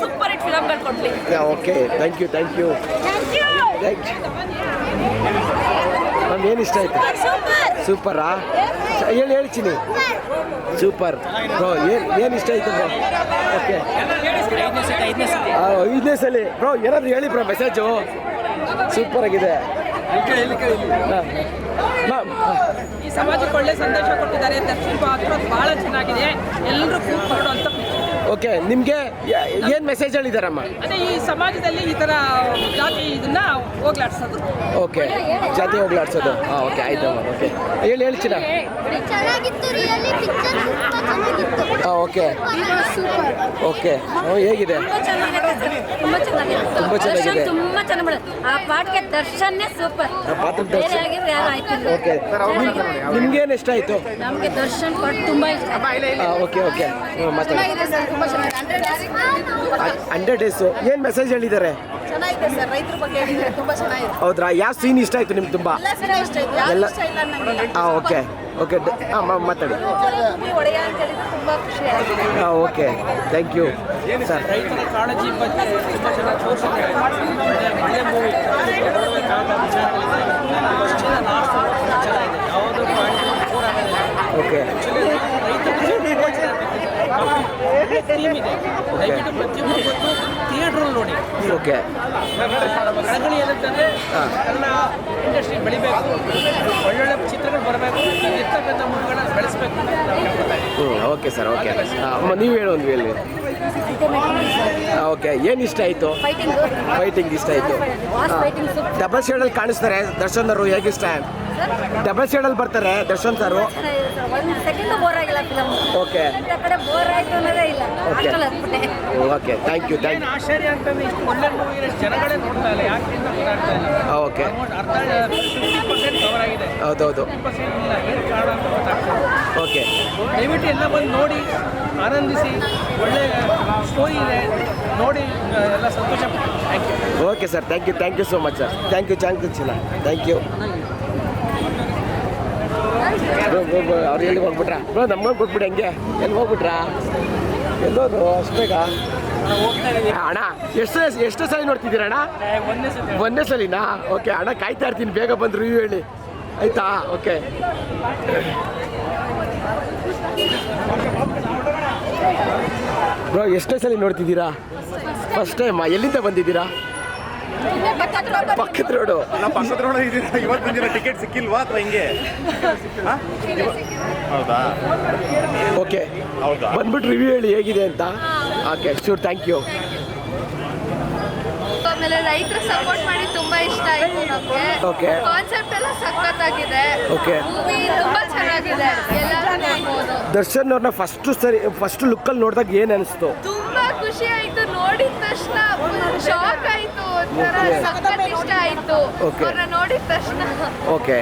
Super hit ಫಿಲಮ್ಗಳು ಕೊಡ್ಲಿ okay. Thank you thank you thank you ನಮ್ಗೆ ಏನು ಇಷ್ಟ ಆಯಿತು? ಸೂಪರಾ ಹೇಳಿ ಹೇಳ್ತೀನಿ ಸೂಪರ್ ಬ್ರೋ ಏನು ಏನು ಇಷ್ಟ ಆಯಿತು ಬ್ರೋ ಓಕೆ ಐದನೇ ಸಲ. ಬ್ರೋ ಏನಾದರೂ ಹೇಳಿ ಬ್ರೋ ಮೆಸೇಜು ಸೂಪರ್ ಆಗಿದೆ. ಹಾಂ. ಈ ಸಮಾಜಕ್ಕೆ ಒಳ್ಳೆ ಸಂದೇಶ ಕೊಟ್ಟಿದ್ದಾರೆ. ದರ್ಶನ್ ಪಾತ್ರ ಬಹಳ ಚೆನ್ನಾಗಿದೆ. ಎಲ್ಲರೂ ಕೂತ್ಕೊಳ್ಳುವಂಥ ಓಕೆ ನಿಮಗೆ ಏನು ಮೆಸೇಜ್ ಹೇಳಿದಾರಮ್ಮ? ಅದೇ ಈ ಸಮಾಜದಲ್ಲಿ ಈ ಥರ ಜಾತಿ ಇದನ್ನ ಹೋಗ್ಲಾಡ್ಸೋದು. ಓಕೆ ಜಾತಿ ಹೋಗ್ಲಾಡ್ಸೋದು. ಹಾಂ ಓಕೆ ಆಯ್ತು ಅಮ್ಮ ಓಕೆ. ಹೇಳಿ ಹೇಳ್ತೀರಾ ಚಿನ್ನ. ಚೆನ್ನಾಗಿತ್ತು ರಿಯಲಿ ಪಿಕ್ಚರ್ ತುಂಬಾ ಚೆನ್ನಾಗಿತ್ತು. ಹಾಂ ಓಕೆ. Super okay. ಹೇಗಿದೆ? ತುಂಬಾ ಚೆನ್ನಾಗಿದೆ ತುಂಬ ಚೆನ್ನಾಗಿದೆ. ಆ ಪಾಠಕ್ಕೆ ದರ್ಶನ್ನೇ ಸೂಪರ್ ಪಾತ್ರ ದರ್ಶನ್. ಓಕೆ. ನಿಮ್ಗೇನು ಇಷ್ಟ ಆಯಿತು? ನಮಗೆ ದರ್ಶನ್ ಪಟ್ ತುಂಬಾ ಇಷ್ಟ. Okay okay. ಹ್ಞೂ ಮಾತಾಡಿ ಸರ್ ತುಂಬಾ ಚೆನ್ನಾಗಿದೆ. ಹಂಡ್ರೆಡ್ ಡೇಸು ಏನು ಮೆಸೇಜ್ ಹೇಳಿದ್ದಾರೆ? ಚೆನ್ನಾಗಿದೆ ಸರ್ ರೈತರ ಬಗ್ಗೆ ಹೇಳಿದ್ರೆ ತುಂಬಾ ಚೆನ್ನಾಗಿದೆ. ಹೌದ್ರಾ? ಯಾವ ಸೀನ್ ಇಷ್ಟ ಆಯಿತು ನಿಮ್ಗೆ ತುಂಬ? ಎಲ್ಲ ಇಷ್ಟ ಆಯ್ತು ಎಲ್ಲ ಇಷ್ಟ ಇಲ್ಲ ನನಗೆ ಹಾಂ ಓಕೆ. ಓಕೆ ಹಾಂ ಮಾತಾಡಿ. ಭೂಮಿ ಒಡೆಯ ಅಂತ ಹೇಳಿದ್ರೆ ತುಂಬಾ ಖುಷಿ ಆಗಿದೆ ಹಾಂ ಓಕೆ. ಥ್ಯಾಂಕ್ ಯು ಸರ್ ರೈತರ ಕಾಳಜಿ ಬಗ್ಗೆ ತುಂಬ ಚೆನ್ನಾಗಿ ತೋರಿಸಿದ್ದಾರೆ ಒಳ್ಳೆ ಮೂವಿ ಯಾವುದು ಬೋರ್ ಆಗೋದಿಲ್ಲ ಓಕೆ ಥೀಮ್ ಇದೆ. ದಯವಿಟ್ಟು ಪ್ರತಿಯೊಬ್ಬರು ಗೊತ್ತು ಥಿಯೇಟ್ರಲ್ಲಿ ನೋಡಿ. ಓಕೆ. ಕಳಕಳಿ ಏನಂತಂದರೆ ಹಾಂ. ಕನ್ನಡ ಇಂಡಸ್ಟ್ರಿ ಬೆಳಿಬೇಕು. ಒಳ್ಳೊಳ್ಳೆ ಚಿತ್ರಗಳು ಬರಬೇಕು. ಇರ್ತಕ್ಕಂಥ ಮೂವಿಗಳನ್ನ ಬೆಳೆಸಬೇಕು ಅಂತ ನಾವು ಹ್ಞೂ ಓಕೆ ಸರ್ ಓಕೆ. ಹಾಂ ನೀವು ಹೇಳು ಒಂದು ಹೇಳಿ. ಓಕೆ ಏನು ಇಷ್ಟ ಆಯಿತು? ಫೈಟಿಂಗ್ ಫೈಟಿಂಗ್ ಇಷ್ಟ ಆಯಿತು. ಡಬಲ್ ಶೇಡಲ್ಲಿ ಕಾಣಿಸ್ತಾರೆ ದರ್ಶನ್ ಅವರು ಹೇಗೆ ಇಷ್ಟ? ಡಬಲ್ ಶೇಡಲ್ಲಿ ಬರ್ತಾರೆ ದರ್ಶನ್ ಸರು. ಸೆಕೆಂಡ್ ಬೋರ್ ಆಗಿಲ್ಲ ಫಿಲಮ್ ಓಕೆ ಕಡೆ ಬೋರ್ ಆಯ್ತು ಅನ್ನೋದೇ ಇಲ್ಲ. Okay. ಹತ್ಬಿಟ್ಟೆ ಓಕೆ ಥ್ಯಾಂಕ್ ಯು ಥ್ಯಾಂಕ್ ಏನು ಆಶ್ಚರ್ಯ ಅಂತಂದ್ರೆ ಇಷ್ಟು ಒಳ್ಳೆ ಮೂವಿ ಜನಗಳೇ ನೋಡ್ತಾ ಇಲ್ಲ ಯಾಕೆ ಅಂತ ಗೊತ್ತಾಗ್ತಾ ಇಲ್ಲ? ಯು ಓಕೆ ಕವರ್ ಆಗಿದೆ. ಹೌದೌದು. ಓಕೆ ದಯವಿಟ್ಟು ಎಲ್ಲ ಬಂದು ನೋಡಿ ಆನಂದಿಸಿ. ಒಳ್ಳೆ ಸ್ಟೋರಿ ಇದೆ ನೋಡಿ ಆ, ಎಲ್ಲ ಸಂತೋಷ thank you okay sir thank you thank you so much sir thank you thank you ಚಿಲ್ಲ thank you ಅವ್ರು ಎಲ್ಲಿ ಹೋಗ್ಬಿಟ್ರಾ? ಬ್ರೋ ನಮ್ಗೆ ಕೊಟ್ಬಿಡಿ ಹಂಗೆ? ಎಲ್ಲಿ ಹೋಗ್ಬಿಟ್ರಾ? ಎಲ್ಲೋದು ಅಷ್ಟು ಬೇಗ ಅಣ್ಣ, ಎಷ್ಟು ಎಷ್ಟು ಸಲ ನೋಡ್ತಿದ್ದೀರ ಅಣ್ಣ? ಒಂದೇ ಸಲಿನಾ? ಓಕೆ ಅಣ್ಣ, ಕಾಯ್ತಾ ಇರ್ತೀನಿ. ಬೇಗ ಬಂದು ರಿವ್ಯೂ ಹೇಳಿ. ಆಯ್ತಾ? ಓಕೆ ಬ್ರೋ ಎಷ್ಟೇ ಸಲ ನೋಡ್ತಿದ್ದೀರಾ? ಫಸ್ಟ್ ಟೈಮ್ ಎಲ್ಲಿಂದ ಬಂದಿದ್ದೀರಾ? ಪಕ್ಕದ ರೋಡು. ನಾ ಪಕ್ಕದ ರೋಡ್ ಇದೀನಿ ಇವತ್ತು ದಿನ ಟಿಕೆಟ್ ಸಿಕ್ಕಿಲ್ವಾ ಅಥವಾ ಹಿಂಗೆ? ಹೌದಾ? ಓಕೆ. ಹೌದಾ? ಬಂದ್ಬಿಟ್ಟು ರಿವ್ಯೂ ಹೇಳಿ ಹೇಗಿದೆ ಅಂತ. ಓಕೆ ಶೂರ್ ಥ್ಯಾಂಕ್ ಯು ಆಮೇಲೆ ರೈತರು ಸಪೋರ್ಟ್ ಮಾಡಿ ತುಂಬಾ ಇಷ್ಟ ಆಯ್ತು ನಮ್ಗೆ. Okay. ಕಾನ್ಸೆಪ್ಟ್ ಎಲ್ಲ ಸಖತ್ತಾಗಿದೆ. ಮೂವಿ ತುಂಬಾ ಚೆನ್ನಾಗಿದೆ. ಎಲ್ಲರೂ ನೋಡ್ಬೋದು. ದರ್ಶನ್ ಅವ್ರನ್ನ ಫಸ್ಟ್ ಸರಿ ಫಸ್ಟ್ ಲುಕ್ಕಲ್ಲಿ ನೋಡಿದಾಗ ಏನ್ ಅನಿಸ್ತು? ತುಂಬಾ ಖುಷಿ ಆಯ್ತು. ನೋಡಿದ ತಕ್ಷಣ ಶಾಕ್ ಆಯ್ತು ಒಂಥರ ಸಖತ್ ಇಷ್ಟ ಆಯ್ತು Okay. ಅವ್ರನ್ನ ನೋಡಿದ ತಕ್ಷಣ. ಓಕೆ